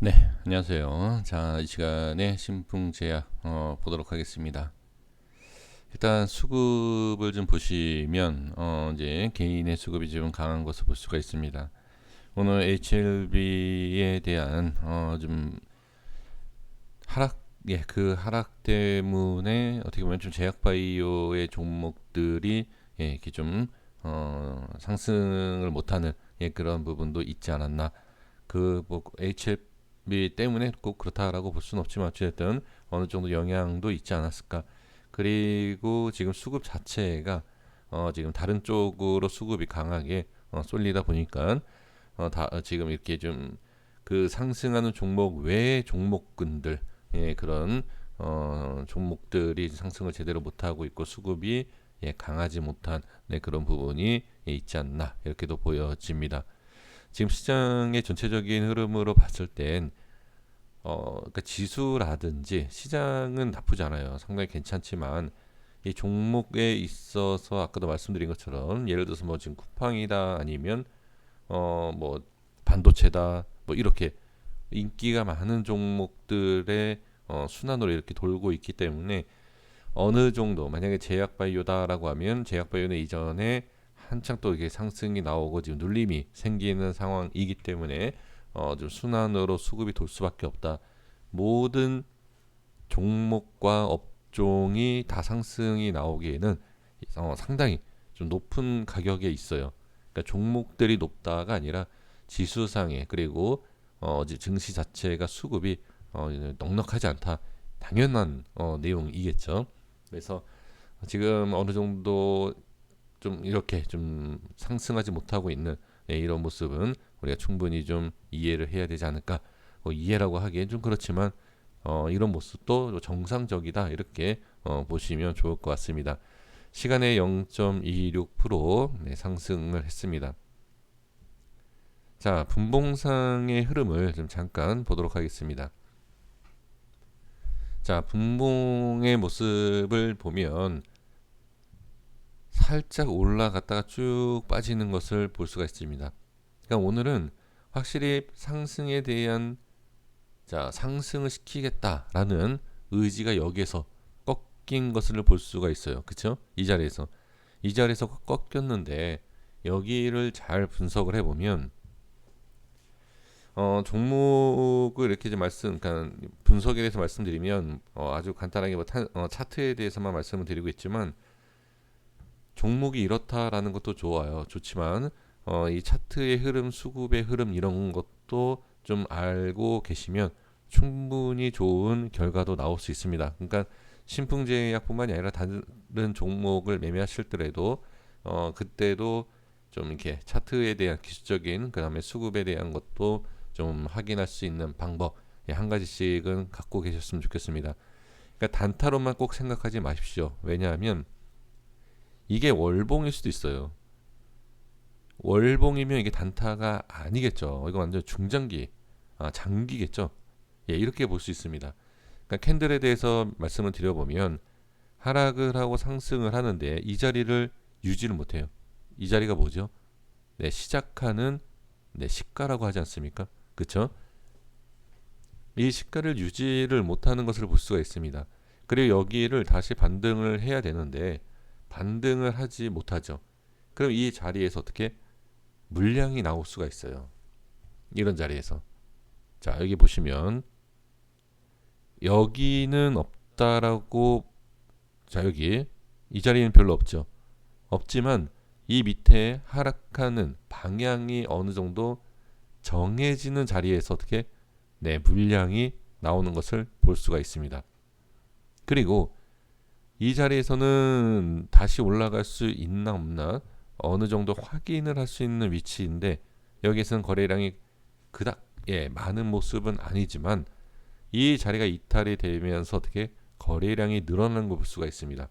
네, 안녕하세요. 자, 이 시간에 신풍제약 어, 보도록 하겠습니다. 일단 수급을 좀 보시면 어, 이제 개인의 수급이 좀 강한 것을 볼 수가 있습니다. 오늘 HLB에 대한 어, 좀 하락, 예, 그 하락 때문에 어떻게 보면 좀 제약 바이오의 종목들이 예, 이렇게 좀 어, 상승을 못하는 예, 그런 부분도 있지 않았나. 그뭐 HLB 때문에 꼭 그렇다라고 볼 수는 없지만 어쨌든 어느 정도 영향도 있지 않았을까. 그리고 지금 수급 자체가 어, 지금 다른 쪽으로 수급이 강하게 어, 쏠리다 보니까 어, 다 어, 지금 이렇게 좀 그 상승하는 종목 외의 종목군들 예, 그런 어, 종목들이 상승을 제대로 못하고 있고 수급이 예, 강하지 못한 네, 그런 부분이 예, 있지 않나 이렇게도 보여집니다. 지금 시장의 전체적인 흐름으로 봤을 땐 어, 그러니까 지수라든지 시장은 나쁘지 않아요. 상당히 괜찮지만 이 종목에 있어서 아까도 말씀드린 것처럼 예를 들어서 뭐 지금 쿠팡이다 아니면 어 뭐 반도체다 뭐 이렇게 인기가 많은 종목들의 어 순환으로 이렇게 돌고 있기 때문에 어느 정도 만약에 제약바이오다라고 하면 제약바이오는 이전에 한창 또 이게 상승이 나오고 지금 눌림이 생기는 상황이기 때문에 어 좀 순환으로 수급이 돌 수밖에 없다. 모든 종목과 업종이 다 상승이 나오기에는 어 상당히 좀 높은 가격에 있어요. 그러니까 종목들이 높다가 아니라 지수상에 그리고 어 이제 증시 자체가 수급이 어 넉넉하지 않다. 당연한 어 내용이겠죠. 그래서 지금 어느 정도 좀 이렇게 좀 상승하지 못하고 있는 예, 이런 모습은 우리가 충분히 좀 이해를 해야 되지 않을까. 뭐 이해라고 하기엔 좀 그렇지만 어, 이런 모습도 정상적이다 이렇게 어, 보시면 좋을 것 같습니다. 시간에 0.26% 네, 상승을 했습니다. 자, 분봉상의 흐름을 좀 잠깐 보도록 하겠습니다. 자, 분봉의 모습을 보면 살짝 올라갔다가 쭉 빠지는 것을 볼 수가 있습니다. 그러니까 오늘은 확실히 상승에 대한 자, 상승을 시키겠다라는 의지가 여기에서 꺾인 것을 볼 수가 있어요. 그렇죠? 이 자리에서 이 자리에서 꺾였는데 여기를 잘 분석을 해 보면 어, 종목을 이렇게 좀 말씀, 그러니까 분석에 대해서 말씀드리면 어, 아주 간단하게 뭐 타, 어, 차트에 대해서만 말씀을 드리고 있지만 종목이 이렇다라는 것도 좋아요. 좋지만 어, 이 차트의 흐름, 수급의 흐름 이런 것도 좀 알고 계시면 충분히 좋은 결과도 나올 수 있습니다. 그러니까 신풍제약뿐만이 아니라 다른 종목을 매매하실 때라도 어, 그때도 좀 이렇게 차트에 대한 기술적인 그다음에 수급에 대한 것도 좀 확인할 수 있는 방법 예, 한 가지씩은 갖고 계셨으면 좋겠습니다. 그러니까 단타로만 꼭 생각하지 마십시오. 왜냐하면 이게 월봉일 수도 있어요. 월봉이면 이게 단타가 아니겠죠. 이거 완전 중장기, 아, 장기겠죠. 예, 이렇게 볼 수 있습니다. 그러니까 캔들에 대해서 말씀을 드려보면 하락을 하고 상승을 하는데 이 자리를 유지를 못해요. 이 자리가 뭐죠? 네, 시작하는 네, 시가라고 하지 않습니까? 그렇죠? 이 시가를 유지를 못하는 것을 볼 수가 있습니다. 그리고 여기를 다시 반등을 해야 되는데 반등을 하지 못하죠. 그럼 이 자리에서 어떻게 물량이 나올 수가 있어요. 이런 자리에서. 자, 여기 보시면 여기는 없다라고 자, 여기 이 자리는 별로 없죠. 없지만 이 밑에 하락하는 방향이 어느 정도 정해지는 자리에서 어떻게 네, 물량이 나오는 것을 볼 수가 있습니다. 그리고 이 자리에서는 다시 올라갈 수 있나 없나 어느 정도 확인을 할 수 있는 위치인데 여기에서는 거래량이 그닥 예, 많은 모습은 아니지만 이 자리가 이탈이 되면서 어떻게 거래량이 늘어나는 걸 볼 수가 있습니다.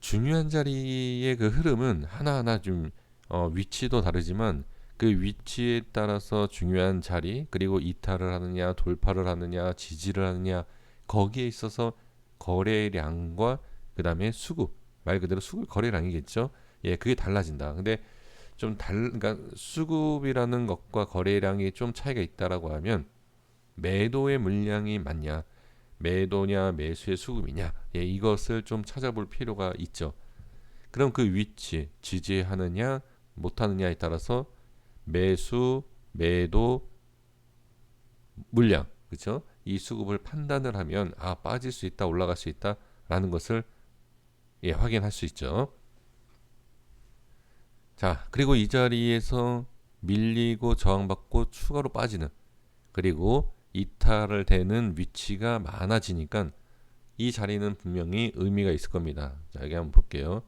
중요한 자리의 그 흐름은 하나하나 좀 어, 위치도 다르지만 그 위치에 따라서 중요한 자리 그리고 이탈을 하느냐 돌파를 하느냐 지지를 하느냐 거기에 있어서 거래량과 그 다음에 수급 말 그대로 수급 거래량이겠죠. 예, 그게 달라진다. 근데 좀 달, 그러니까 수급이라는 것과 거래량이 좀 차이가 있다라고 하면 매도의 물량이 많냐, 매도냐, 매수의 수급이냐, 예, 이것을 좀 찾아볼 필요가 있죠. 그럼 그 위치 지지하느냐, 못하느냐에 따라서 매수, 매도, 물량, 그렇죠? 이 수급을 판단을 하면 아 빠질 수 있다, 올라갈 수 있다라는 것을 예, 확인할 수 있죠. 자, 그리고 이 자리에서 밀리고 저항받고 추가로 빠지는 그리고 이탈을 되는 위치가 많아지니까 이 자리는 분명히 의미가 있을 겁니다. 자, 여기 한번 볼게요.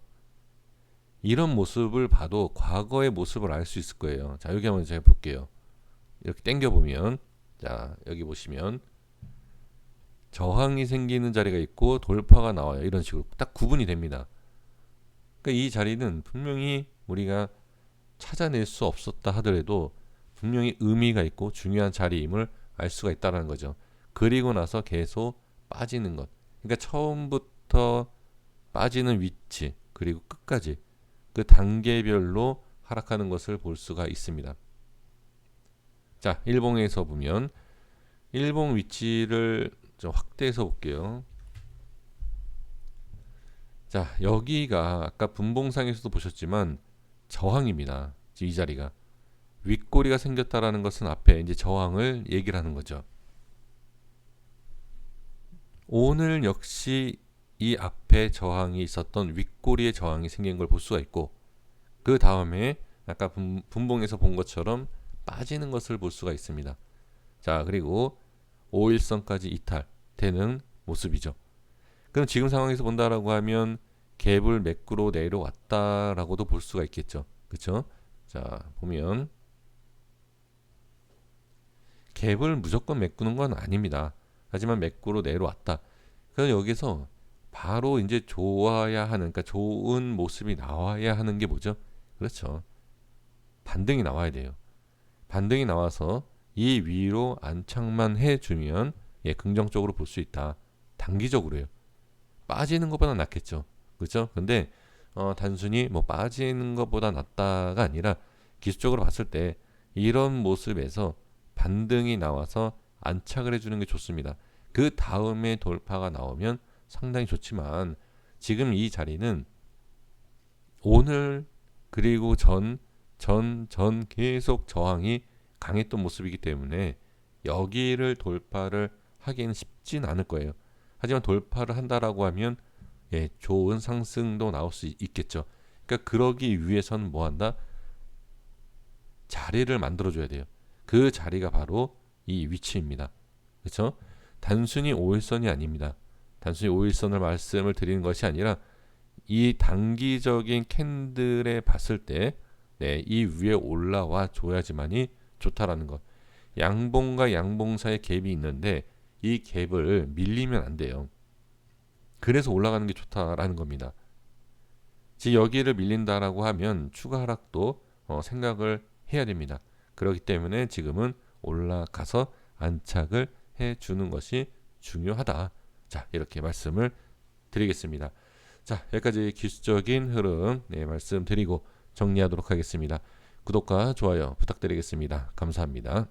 이런 모습을 봐도 과거의 모습을 알 수 있을 거예요. 자, 여기 한번 제가 볼게요. 이렇게 당겨 보면 자, 여기 보시면 저항이 생기는 자리가 있고 돌파가 나와요. 이런 식으로 딱 구분이 됩니다. 그러니까 이 자리는 분명히 우리가 찾아낼 수 없었다 하더라도 분명히 의미가 있고 중요한 자리임을 알 수가 있다는 거죠. 그리고 나서 계속 빠지는 것. 그러니까 처음부터 빠지는 위치 그리고 끝까지 그 단계별로 하락하는 것을 볼 수가 있습니다. 자, 일봉에서 보면 일봉 위치를 좀 확대해서 볼게요. 자, 여기가 아까 분봉상에서도 보셨지만 저항입니다. 이 자리가 윗꼬리가 생겼다라는 것은 앞에 이제 저항을 얘기를 하는 거죠. 오늘 역시 이 앞에 저항이 있었던 윗꼬리에 저항이 생긴 걸 볼 수가 있고 그 다음에 아까 분, 분봉에서 본 것처럼 빠지는 것을 볼 수가 있습니다. 자 그리고 5일선까지 이탈 되는 모습이죠. 그럼 지금 상황에서 본다라고 하면 갭을 매꾸로 내려왔다라고도 볼 수가 있겠죠. 그렇죠? 자 보면 갭을 무조건 메꾸는 건 아닙니다. 하지만 매꾸로 내려왔다. 그럼 여기서 바로 이제 좋아야 하는, 그러니까 좋은 모습이 나와야 하는 게 뭐죠? 그렇죠. 반등이 나와야 돼요. 반등이 나와서 이 위로 안착만 해주면 예, 긍정적으로 볼 수 있다. 단기적으로요. 빠지는 것보다 낫겠죠. 그렇죠? 근데 어, 단순히 뭐 빠지는 것보다 낫다가 아니라 기술적으로 봤을 때 이런 모습에서 반등이 나와서 안착을 해주는 게 좋습니다. 그 다음에 돌파가 나오면 상당히 좋지만 지금 이 자리는 오늘 그리고 전, 전, 전 계속 저항이 강했던 모습이기 때문에 여기를 돌파를 하기는 쉽진 않을 거예요. 하지만 돌파를 한다라고 하면 예, 좋은 상승도 나올 수 있겠죠. 그러니까 그러기 위해서는 뭐 한다? 자리를 만들어 줘야 돼요. 그 자리가 바로 이 위치입니다. 그렇죠? 단순히 5일선이 아닙니다. 단순히 5일선을 말씀을 드리는 것이 아니라 이 단기적인 캔들에 봤을 때 네, 이 위에 올라와 줘야지만이 좋다라는 것. 양봉과 양봉 사이에 갭이 있는데 이 갭을 밀리면 안 돼요. 그래서 올라가는 게 좋다라는 겁니다. 지금 여기를 밀린다라고 하면 추가 하락도 어, 생각을 해야 됩니다. 그렇기 때문에 지금은 올라가서 안착을 해 주는 것이 중요하다. 자, 이렇게 말씀을 드리겠습니다. 자, 여기까지 기술적인 흐름 네, 말씀드리고 정리하도록 하겠습니다. 구독과 좋아요 부탁드리겠습니다. 감사합니다.